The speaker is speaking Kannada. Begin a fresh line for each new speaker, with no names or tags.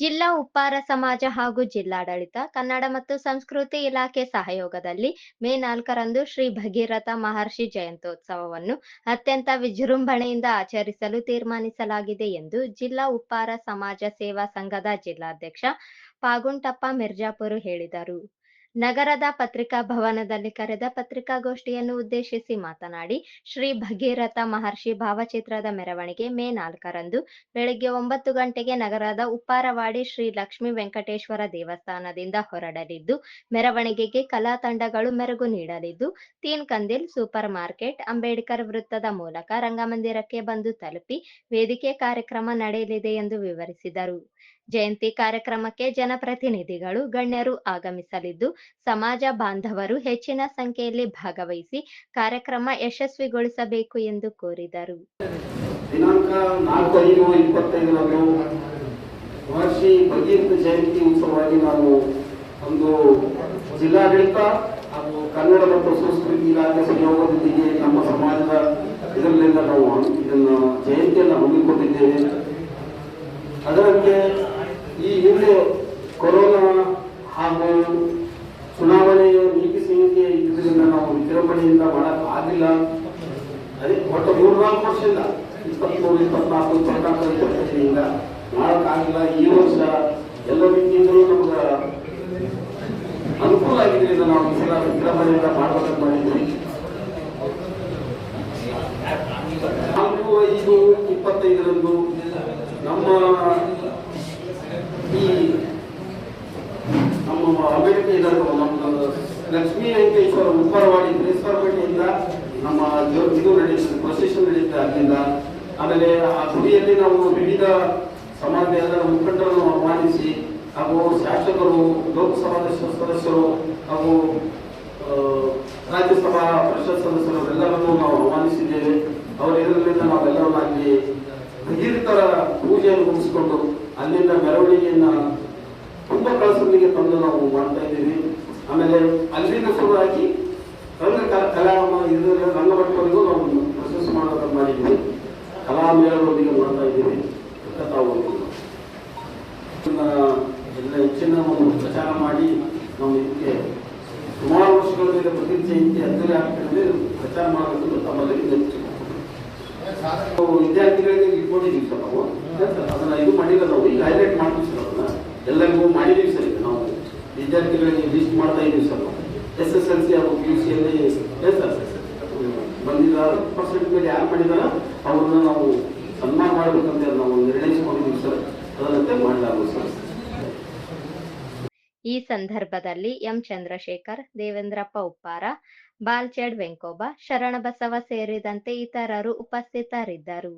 ಜಿಲ್ಲಾ ಉಪ್ಪಾರ ಸಮಾಜ ಹಾಗೂ ಜಿಲ್ಲಾಡಳಿತ ಕನ್ನಡ ಮತ್ತು ಸಂಸ್ಕೃತಿ ಇಲಾಖೆ ಸಹಯೋಗದಲ್ಲಿ ಮೇ ನಾಲ್ಕರಂದು ಶ್ರೀ ಭಗೀರಥ ಮಹರ್ಷಿ ಜಯಂತ್ಯೋತ್ಸವವನ್ನು ಅತ್ಯಂತ ವಿಜೃಂಭಣೆಯಿಂದ ಆಚರಿಸಲು ತೀರ್ಮಾನಿಸಲಾಗಿದೆ ಎಂದು ಜಿಲ್ಲಾ ಉಪ್ಪಾರ ಸಮಾಜ ಸೇವಾ ಸಂಘದ ಜಿಲ್ಲಾಧ್ಯಕ್ಷ ಪಾಗುಂಟಪ್ಪ ಮಿರ್ಜಾಪುರ ಹೇಳಿದರು ನಗರದ ಪತ್ರಿಕಾ ಭವನದಲ್ಲಿ ಕರೆದ ಪತ್ರಿಕಾಗೋಷ್ಠಿಯನ್ನು ಉದ್ದೇಶಿಸಿ ಮಾತನಾಡಿ ಶ್ರೀ ಭಗೀರಥ ಮಹರ್ಷಿ ಭಾವಚಿತ್ರದ ಮೆರವಣಿಗೆ ಮೇ ನಾಲ್ಕರಂದು ಬೆಳಗ್ಗೆ ಒಂಬತ್ತು ಗಂಟೆಗೆ ನಗರದ ಉಪ್ಪಾರವಾಡಿ ಶ್ರೀ ಲಕ್ಷ್ಮೀ ವೆಂಕಟೇಶ್ವರ ದೇವಸ್ಥಾನದಿಂದ ಹೊರಡಲಿದ್ದು ಮೆರವಣಿಗೆಗೆ ಕಲಾ ತಂಡಗಳು ಮೆರುಗು ನೀಡಲಿದ್ದು ತೀನ್ ಕಂದಿಲ್ ಸೂಪರ್ ಮಾರ್ಕೆಟ್ ಅಂಬೇಡ್ಕರ್ ವೃತ್ತದ ಮೂಲಕ ರಂಗಮಂದಿರಕ್ಕೆ ಬಂದು ತಲುಪಿ ವೇದಿಕೆ ಕಾರ್ಯಕ್ರಮ ನಡೆಯಲಿದೆ ಎಂದು ವಿವರಿಸಿದರು ಜಯಂತಿ ಕಾರ್ಯಕ್ರಮಕ್ಕೆ ಜನಪ್ರತಿನಿಧಿಗಳು ಗಣ್ಯರು ಆಗಮಿಸಲಿದ್ದು ಸಮಾಜ ಬಾಂಧವರು ಹೆಚ್ಚಿನ ಸಂಖ್ಯೆಯಲ್ಲಿ ಭಾಗವಹಿಸಿ ಕಾರ್ಯಕ್ರಮ ಯಶಸ್ವಿಗೊಳಿಸಬೇಕು ಎಂದು ಕೋರಿದರು ದಿನಾಂಕ ನಾಲ್ಕು ಐದು ಇಪ್ಪತ್ತೈದರಂದು ಮಹರ್ಷಿ ಭಗೀರ್ಥ ಜಯಂತಿ ಉತ್ಸವವಾಗಿ ನಾವು ಒಂದು ಜಿಲ್ಲಾಡಳಿತ ಹಾಗೂ ಕನ್ನಡ ಮತ್ತು ಸಂಸ್ಕೃತಿ ಇಲಾಖೆ ಸಹಯೋಗದೊಂದಿಗೆ ನಮ್ಮ ಸಮಾಜದ ಇದರಲ್ಲಿಂದ ನಾವು ಇದನ್ನು ಜಯಂತಿಯನ್ನು ಹಮ್ಮಿಕೊಂಡಿದ್ದೇವೆ ವರ್ಷದಿಂದ ಮಾಡಕ್ ಆಗಿಲ್ಲ ಅದೇ ಒಟ್ಟು ಮೂರ್ನಾಲ್ಕು ವರ್ಷದಿಂದ ಇಪ್ಪತ್ಮೂರು ಇಪ್ಪತ್ನಾಲ್ಕು ಇಪ್ಪತ್ನಾಲ್ಕು ಇಪ್ಪತ್ತೈದರಿಂದ ಆಗಿಲ್ಲ ಈ ವರ್ಷ ಎಲ್ಲ ರೀತಿಯಿಂದಲೂ ನಮ್ಗ ಅನುಕೂಲ ಆಗಿದ್ರಿಂದ ನಾವು ಈ ಸಲ ವಿಕ್ರಮಣೆಯಿಂದ ಮಾಡ್ಬೇಕಂತ ಮಾಡಿದ್ವಿ ನಾಲ್ಕು ಐದು ಇಪ್ಪತ್ತೈದರಂದು ಲಕ್ಷ್ಮೀ ವೆಂಕಟೇಶ್ವರ ಉಪ್ಪರವಾಡಿ ತ್ರೇಶ್ವರಪೇಟೆಯಿಂದ ನಮ್ಮ ಇದು ನಡೆಯುತ್ತೆ ಪ್ರೊಸೆಷನ್ ನಡೆಯುತ್ತೆ ಅಲ್ಲಿಂದ ಆಮೇಲೆ ಆ ಗುಡಿಯಲ್ಲಿ ನಾವು ವಿವಿಧ ಸಮಾಜದ ಮುಖಂಡರನ್ನು ಆಹ್ವಾನಿಸಿ ಹಾಗೂ ಶಾಸಕರು ಲೋಕಸಭಾ ಸದಸ್ಯರು ಹಾಗೂ ರಾಜ್ಯಸಭಾ ಪರಿಷತ್ ಸದಸ್ಯರು ಎಲ್ಲರನ್ನೂ ನಾವು ಆಹ್ವಾನಿಸಿದ್ದೇವೆ ಅವರೆಲ್ಲರಿಂದ ನಾವೆಲ್ಲರನ್ನ ಅಲ್ಲಿ ಭಗೀರ್ಥರ ಪೂಜೆಯನ್ನು ಮುಗಿಸಿಕೊಂಡು ಅಲ್ಲಿಂದ ಮೆರವಣಿಗೆಯನ್ನು ತುಂಬ ಕಳಸೊಂದಿಗೆ ತಂದು ನಾವು ಮಾಡ್ತಾ ಇದ್ದೀವಿ ಆಮೇಲೆ ಅಲ್ಲಿನ ಶುರುವಾಗಿ ರಂಗ ಕಲಾ ಇದು ರಂಗಭಟ್ವರೆಗೂ ನಾವು ಪ್ರಶಸ್ತಿ ಮಾಡೋದನ್ನು ಮಾಡಿದ್ದೀವಿ ಕಲಾ ಮೇಳದೊಂದಿಗೆ ಮಾಡ್ತಾ ಇದ್ದೀವಿ ತಾವು ಎಲ್ಲ ಹೆಚ್ಚಿನ ಒಂದು ಪ್ರಚಾರ ಮಾಡಿ ನಾವು ಇದಕ್ಕೆ ಸುಮಾರು ವರ್ಷಗಳ ಮೇಲೆ ಪ್ರತಿ ಜಯಂತಿ ಹತ್ತನೇ ಆಗ್ತದೆ ಪ್ರಚಾರ ಮಾಡಬೇಕು ತಮ್ಮಲ್ಲಿ ವಿದ್ಯಾರ್ಥಿಗಳಿಗೆ ಇಟ್ಕೊಂಡಿದ್ದೀವಿ ಸರ್ ನಾವು ಅದನ್ನು ಇದು ಮಾಡಿಲ್ಲ ನಾವು ಈಗ ವಿದ್ಯಾರ್ಥಿಗಳಿಗೆ ಲೀಸ್ಟ್ ಮಾಡ್ತಾ ಇದ್ದೀವಿ ಸ್ವಲ್ಪ ಎಸ್ ಎಸ್ ಎಲ್ ಸಿ ಹಾಗೂ ಪಿ ಯು ಸಿಯಲ್ಲಿ ಎಸ್ ಎಸ್ ಎಸ್ ಬಂದಿದ್ದಾರೆ ಪರ್ಸೆಂಟ್ ಮೇಲೆ ಯಾರು ಮಾಡಿದಾರ ಅವ್ರನ್ನ ನಾವು ಸನ್ಮಾನ ಮಾಡಬೇಕಂತ ನಾವು ನಿರ್ಣಯಿಸಿಕೊಂಡಿದ್ದೀವಿ ಸರ್ ಅದರಂತೆ ಮಾಡಲಾಗುವುದು ಸರ್ ಈ ಸಂದರ್ಭದಲ್ಲಿ ಎಂ ಚಂದ್ರಶೇಖರ್ ದೇವೇಂದ್ರಪ್ಪ ಉಪ್ಪಾರ ಬಾಲ್ಚೆಡ್ ವೆಂಕೋಬ ಶರಣಬಸವ ಸೇರಿದಂತೆ ಇತರರು ಉಪಸ್ಥಿತರಿದ್ದರು